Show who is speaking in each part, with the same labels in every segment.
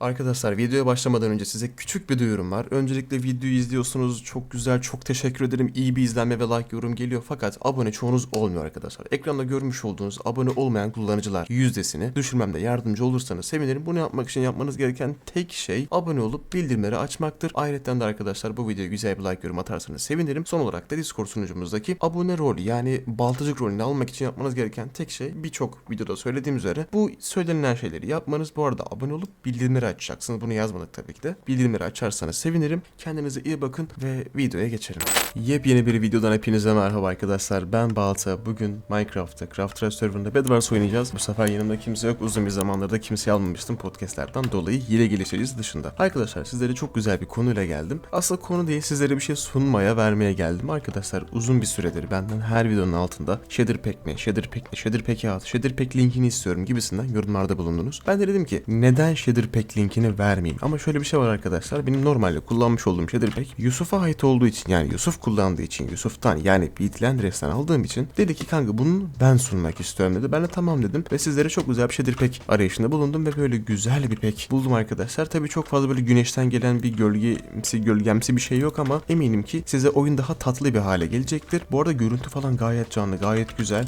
Speaker 1: Arkadaşlar videoya başlamadan önce size küçük bir duyurum var. Öncelikle videoyu izliyorsunuz. Çok güzel, çok teşekkür ederim. İyi bir izlenme ve like yorum geliyor. Fakat abone çoğunuz olmuyor arkadaşlar. Ekranda görmüş olduğunuz abone olmayan kullanıcılar yüzdesini düşürmemde yardımcı olursanız sevinirim. Bunu yapmak için yapmanız gereken tek şey abone olup bildirimleri açmaktır. Ayrıca de arkadaşlar bu videoya güzel bir like yorum atarsanız sevinirim. Son olarak da Discord sunucumuzdaki abone rolü yani baltacık rolünü almak için yapmanız gereken tek şey birçok videoda söylediğim üzere bu söylenilen şeyleri yapmanız. Bu arada abone olup bildirimleri açacaksınız. Bunu yazmadık tabii ki de. Bildirimleri açarsanız sevinirim. Kendinize iyi bakın ve videoya geçelim. Yepyeni bir videodan hepinize merhaba arkadaşlar. Ben Balta. Bugün Minecraft'ta Craft serverında Bedwars oynayacağız. Bu sefer yanımda kimse yok. Uzun bir zamandır da kimseyi almamıştım podcastlerden dolayı hile gelişeceğiz dışında. Arkadaşlar sizlere çok güzel bir konuyla geldim. Aslında konu değil sizlere bir şey sunmaya vermeye geldim. Arkadaşlar uzun bir süredir benden her videonun altında Shader Pack mi, Shader Pack mi, Shader Pack'i at, Shader Pack linkini istiyorum gibisinden yorumlarda bulundunuz. Ben de dedim ki neden Shader Pack linkini vermeyeyim? Ama şöyle bir şey var arkadaşlar. Benim normalde kullanmış olduğum Shader Pack Yusuf'a ait olduğu için yani Yusuf kullandığı için Yusuf'tan yani Beatlandres'ten aldığım için dedi ki kanka bunu ben sunmak istiyorum dedi. Ben de tamam dedim ve sizlere çok güzel bir Shader Pack arayışında bulundum ve böyle güzel bir pack buldum arkadaşlar. Tabii çok fazla böyle güneşten gelen bir gölgemsi gölgemsi bir şey yok ama eminim ki size oyun daha tatlı bir hale gelecektir. Bu arada görüntü falan gayet canlı, gayet güzel.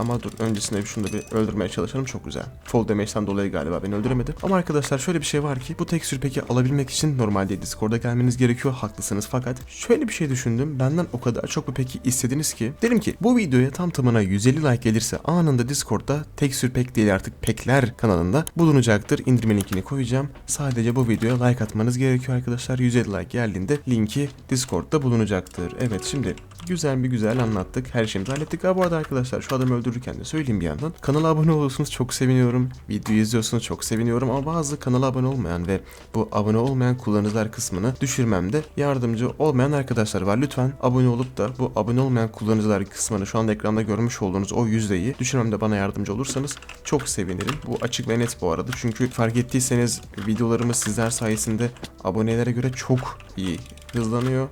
Speaker 1: Ama dur öncesinde şunu da bir öldürmeye çalışalım çok güzel. Fall damage'den dolayı galiba beni öldüremedi. Ama arkadaşlar şöyle bir şey var ki bu tekstür peki alabilmek için normalde Discord'a gelmeniz gerekiyor haklısınız fakat şöyle bir şey düşündüm. Benden o kadar çok bu peki istediniz ki dedim ki bu videoya tam tamına 150 like gelirse anında Discord'da tekstür pek değil artık pekler kanalında bulunacaktır. İndirme linkini koyacağım. Sadece bu videoya like atmanız gerekiyor arkadaşlar. 150 like geldiğinde linki Discord'da bulunacaktır. Evet şimdi güzel bir güzel anlattık. Her şeyimizi hallettik. Ha bu arada arkadaşlar şu adamı öldürürken de söyleyeyim bir yandan. Kanala abone olursunuz çok seviniyorum. Videoyu izliyorsunuz çok seviniyorum ama bazı kanala abone olmayan ve bu abone olmayan kullanıcılar kısmını düşürmemde yardımcı olmayan arkadaşlar var. Lütfen abone olup da bu abone olmayan kullanıcılar kısmını şu anda ekranda görmüş olduğunuz o yüzdeyi düşürmemde bana yardımcı olursanız çok sevinirim. Bu açık ve net bu arada. Çünkü fark ettiyseniz videolarımız sizler sayesinde abonelere göre çok iyi hızlanıyor.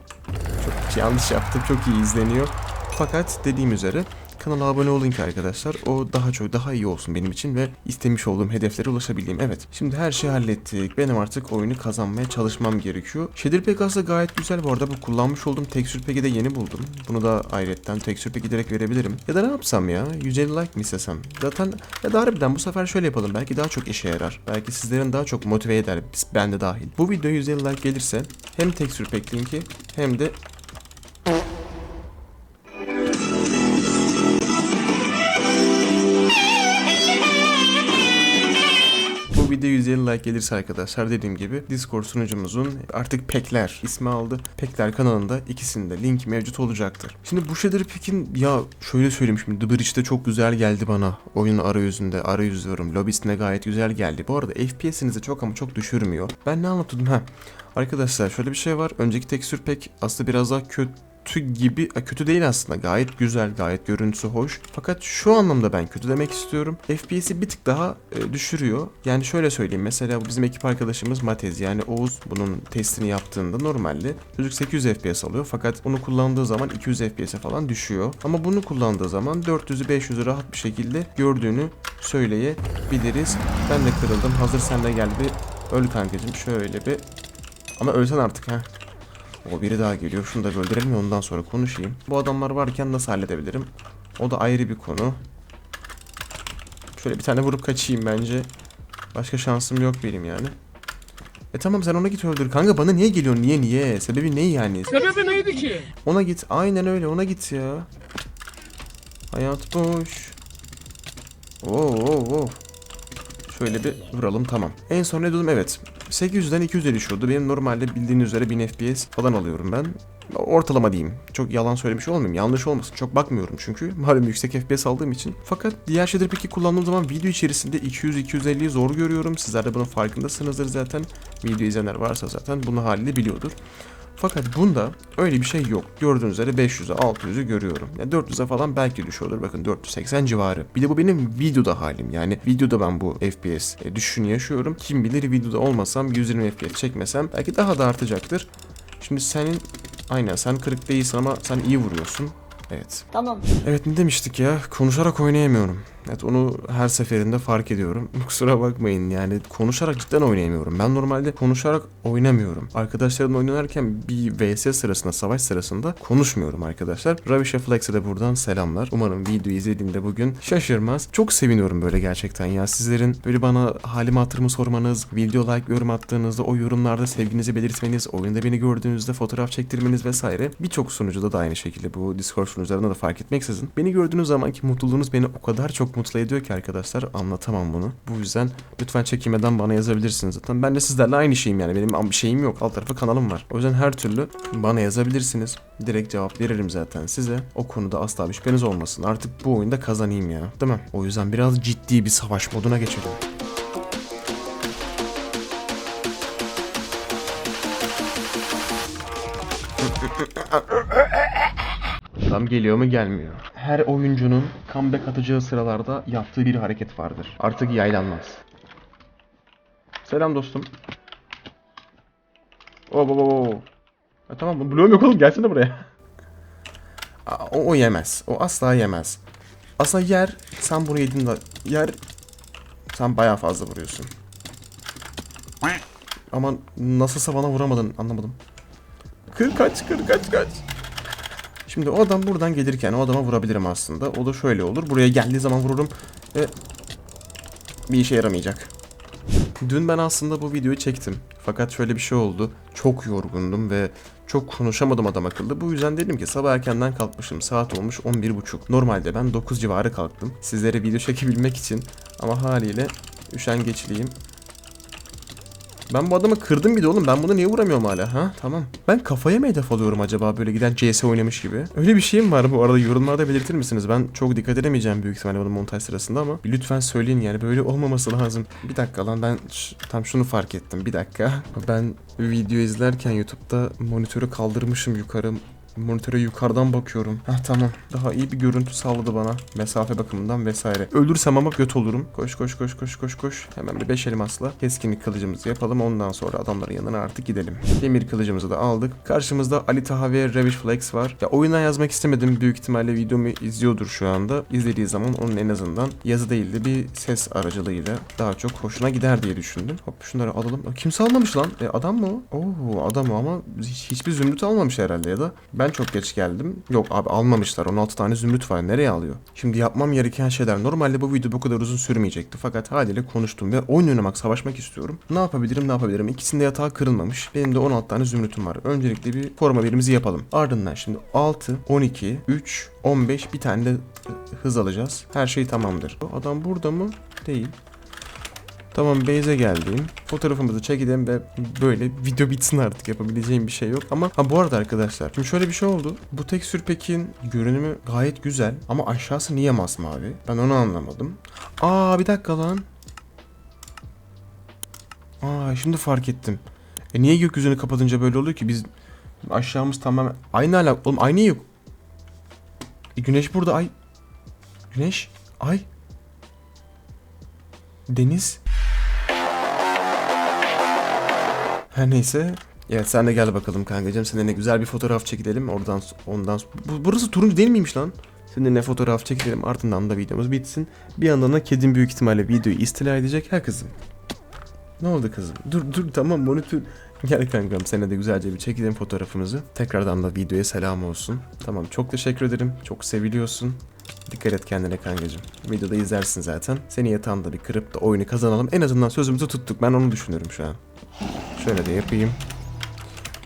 Speaker 1: Çok yanlış yaptım. Çok iyi izleniyor. Fakat dediğim üzere kanala abone olun ki arkadaşlar o daha çok daha iyi olsun benim için ve istemiş olduğum hedeflere ulaşabileyim. Evet şimdi her şeyi hallettik. Benim artık oyunu kazanmaya çalışmam gerekiyor. Shader Pack aslında gayet güzel bu arada bu kullanmış olduğum Texture Pack'i de yeni buldum. Bunu da ayrıyetten Texture Pack'i direkt verebilirim. Ya da ne yapsam ya 150 like mi istesem? Zaten ya da harbiden bu sefer şöyle yapalım belki daha çok işe yarar. Belki sizlerin daha çok motive eder ben de dahil. Bu video 150 like gelirse hem Texture Pack linki hem de Bu video 150 like gelirse arkadaşlar dediğim gibi Discord sunucumuzun artık Pekler ismi aldı. Pekler kanalında ikisinde link mevcut olacaktır. Şimdi bu Shader Pack'in ya şöyle söyleyeyim şimdi The Bridge'de çok güzel geldi bana. Oyunun arayüzünde arayüz diyorum. Lobisinde gayet güzel geldi. Bu arada FPS'inizi çok ama çok düşürmüyor. Ben ne anlatıyordum ha? Arkadaşlar şöyle bir şey var. Önceki tekstür pek aslında biraz daha kötü gibi a, kötü değil aslında. Gayet güzel gayet görüntüsü hoş. Fakat şu anlamda ben kötü demek istiyorum. FPS'i bir tık daha e, düşürüyor. Yani şöyle söyleyeyim. Mesela bizim ekip arkadaşımız Matez yani Oğuz bunun testini yaptığında normalde çocuk 800 FPS alıyor. Fakat bunu kullandığı zaman 200 FPS'e falan düşüyor. Ama bunu kullandığı zaman 400'ü 500'ü rahat bir şekilde gördüğünü söyleyebiliriz. Ben de kırıldım. Hazır sen de gel bir öl kankacım şöyle bir ama ölsen artık ha o biri daha geliyor. Şunu da öldürelim ondan sonra konuşayım. Bu adamlar varken nasıl halledebilirim? O da ayrı bir konu. Şöyle bir tane vurup kaçayım bence. Başka şansım yok benim yani. E tamam sen ona git öldür. Kanka bana niye geliyorsun? Niye niye? Sebebi ne yani?
Speaker 2: Sebebi neydi ki?
Speaker 1: Ona git. Aynen öyle ona git ya. Hayat boş. Oo, oo, oo. Şöyle bir vuralım tamam. En son ne dedim evet. 800'den 200'e düşüyordu. Benim normalde bildiğiniz üzere 1000 FPS falan alıyorum ben. Ortalama diyeyim. Çok yalan söylemiş olmayayım. Yanlış olmasın. Çok bakmıyorum çünkü. Malum yüksek FPS aldığım için. Fakat diğer şeyleri peki kullandığım zaman video içerisinde 200-250'yi zor görüyorum. Sizler de bunun farkındasınızdır zaten. Video izleyenler varsa zaten bunu haliyle biliyordur. Fakat bunda öyle bir şey yok. Gördüğünüz üzere 500'e 600'ü görüyorum. Ya 400'e falan belki düşüyordur. Bakın 480 civarı. Bir de bu benim videoda halim. Yani videoda ben bu FPS e, düşüşünü yaşıyorum. Kim bilir videoda olmasam 120 FPS çekmesem belki daha da artacaktır. Şimdi senin aynen sen kırık değilsin ama sen iyi vuruyorsun. Evet.
Speaker 3: Tamam.
Speaker 1: Evet ne demiştik ya? Konuşarak oynayamıyorum. Evet onu her seferinde fark ediyorum. Kusura bakmayın yani konuşarak cidden oynayamıyorum. Ben normalde konuşarak oynamıyorum. Arkadaşlarımla oynarken bir vs sırasında, savaş sırasında konuşmuyorum arkadaşlar. Ravisha Flex'e de buradan selamlar. Umarım videoyu izlediğinde bugün şaşırmaz. Çok seviniyorum böyle gerçekten ya. Sizlerin böyle bana halimi hatırımı sormanız, video like, yorum attığınızda o yorumlarda sevginizi belirtmeniz, oyunda beni gördüğünüzde fotoğraf çektirmeniz vesaire. Birçok sunucuda da aynı şekilde bu Discord sunucularında da fark etmeksizin. Beni gördüğünüz zamanki mutluluğunuz beni o kadar çok mutlu ediyor ki arkadaşlar anlatamam bunu. Bu yüzden lütfen çekinmeden bana yazabilirsiniz zaten. Ben de sizlerle aynı şeyim yani. Benim bir şeyim yok. Alt tarafı kanalım var. O yüzden her türlü bana yazabilirsiniz. Direkt cevap veririm zaten size. O konuda asla bir şüpheniz olmasın. Artık bu oyunda kazanayım ya. Değil mi? O yüzden biraz ciddi bir savaş moduna geçelim. Adam geliyor mu gelmiyor. Her oyuncunun comeback atacağı sıralarda yaptığı bir hareket vardır. Artık yaylanmaz. Selam dostum. Oo oo oo. Ha, tamam bloğum yok oğlum gelsene buraya. O, o yemez. O asla yemez. Aslında yer sen bunu yedin de yer sen bayağı fazla vuruyorsun. Ama nasılsa bana vuramadın anlamadım. Kır kaç kır kaç kaç. Şimdi o adam buradan gelirken o adama vurabilirim aslında. O da şöyle olur. Buraya geldiği zaman vururum ve bir işe yaramayacak. Dün ben aslında bu videoyu çektim. Fakat şöyle bir şey oldu. Çok yorgundum ve çok konuşamadım adam akıllı. Bu yüzden dedim ki sabah erkenden kalkmışım. Saat olmuş 11.30. Normalde ben 9 civarı kalktım. Sizlere video çekebilmek için. Ama haliyle üşengeçliyim. Ben bu adamı kırdım bir de oğlum. Ben bunu niye vuramıyorum hala? Ha tamam. Ben kafaya mı hedef alıyorum acaba böyle giden CS oynamış gibi? Öyle bir şeyim var bu arada yorumlarda belirtir misiniz? Ben çok dikkat edemeyeceğim büyük ihtimalle bunu montaj sırasında ama lütfen söyleyin yani böyle olmaması lazım. Bir dakika lan ben tam şunu fark ettim. Bir dakika. Ben video izlerken YouTube'da monitörü kaldırmışım yukarı. Monitöre yukarıdan bakıyorum. Hah tamam. Daha iyi bir görüntü sağladı bana. Mesafe bakımından vesaire. Ölürsem ama kötü olurum. Koş koş koş koş koş koş. Hemen bir beş elmasla keskinlik kılıcımızı yapalım. Ondan sonra adamların yanına artık gidelim. Demir kılıcımızı da aldık. Karşımızda Ali Taha ve Ravish Flex var. Ya oyundan yazmak istemedim. Büyük ihtimalle videomu izliyordur şu anda. İzlediği zaman onun en azından yazı değil de bir ses aracılığıyla daha çok hoşuna gider diye düşündüm. Hop şunları alalım. Kimse almamış lan. E, adam mı o? Oo adam ama hiç- hiçbir zümrüt almamış herhalde ya da ben çok geç geldim. Yok abi almamışlar. 16 tane zümrüt var. Nereye alıyor? Şimdi yapmam gereken şeyler. Normalde bu video bu kadar uzun sürmeyecekti. Fakat haliyle konuştum ve oyun oynamak, savaşmak istiyorum. Ne yapabilirim, ne yapabilirim? İkisinde yatağı kırılmamış. Benim de 16 tane zümrütüm var. Öncelikle bir koruma birimizi yapalım. Ardından şimdi 6, 12, 3, 15 bir tane de hız alacağız. Her şey tamamdır. Adam burada mı? Değil. Tamam base'e geldim. Fotoğrafımızı çekelim ve böyle video bitsin artık yapabileceğim bir şey yok. Ama ha bu arada arkadaşlar şimdi şöyle bir şey oldu. Bu tekstür pekin görünümü gayet güzel ama aşağısı niye masmavi? Ben onu anlamadım. Aa bir dakika lan. Aa şimdi fark ettim. E niye gökyüzünü kapatınca böyle oluyor ki biz aşağımız tamamen aynı alak oğlum aynı yok. E güneş burada ay. Güneş ay. Deniz. Her neyse. Evet sen de gel bakalım kankacığım. Seninle güzel bir fotoğraf çekelim. Oradan ondan bu, burası turuncu değil miymiş lan? Seninle fotoğraf çekelim. Ardından da videomuz bitsin. Bir yandan da kedim büyük ihtimalle videoyu istila edecek. Ha kızım. Ne oldu kızım? Dur dur tamam monitör. Gel kankam seninle de güzelce bir çekelim fotoğrafımızı. Tekrardan da videoya selam olsun. Tamam çok teşekkür ederim. Çok seviliyorsun. Dikkat et kendine kankacığım. Videoda izlersin zaten. Seni yatağında bir kırıp da oyunu kazanalım. En azından sözümüzü tuttuk. Ben onu düşünüyorum şu an. Şöyle de yapayım.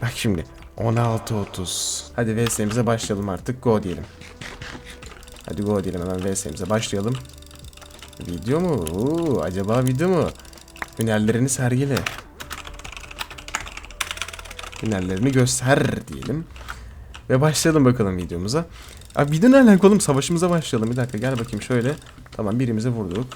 Speaker 1: Bak şimdi. 16.30. Hadi VS'mize başlayalım artık. Go diyelim. Hadi go diyelim hemen VS'mize başlayalım. Video mu? Oo, acaba video mu? Hünerlerini sergile. Hünerlerini göster diyelim. Ve başlayalım bakalım videomuza. Abi video ne alaka oğlum? Savaşımıza başlayalım. Bir dakika gel bakayım şöyle. Tamam birimize vurduk.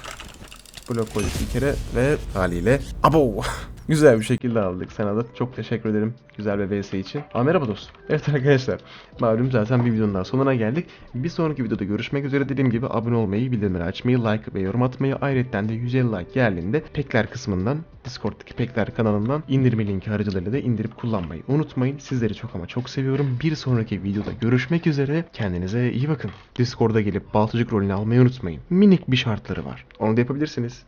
Speaker 1: Blok koyduk bir kere ve haliyle abo Güzel bir şekilde aldık. Sana da çok teşekkür ederim güzel bir VS için. Aa, merhaba dostum. Evet arkadaşlar. Malum zaten bir videonun daha sonuna geldik. Bir sonraki videoda görüşmek üzere dediğim gibi abone olmayı, bildirimleri açmayı, like ve yorum atmayı ayrıca de 150 like geldiğinde pekler kısmından Discord'daki pekler kanalından indirme linki aracılığıyla da indirip kullanmayı unutmayın. Sizleri çok ama çok seviyorum. Bir sonraki videoda görüşmek üzere. Kendinize iyi bakın. Discord'a gelip baltacık rolünü almayı unutmayın. Minik bir şartları var. Onu da yapabilirsiniz.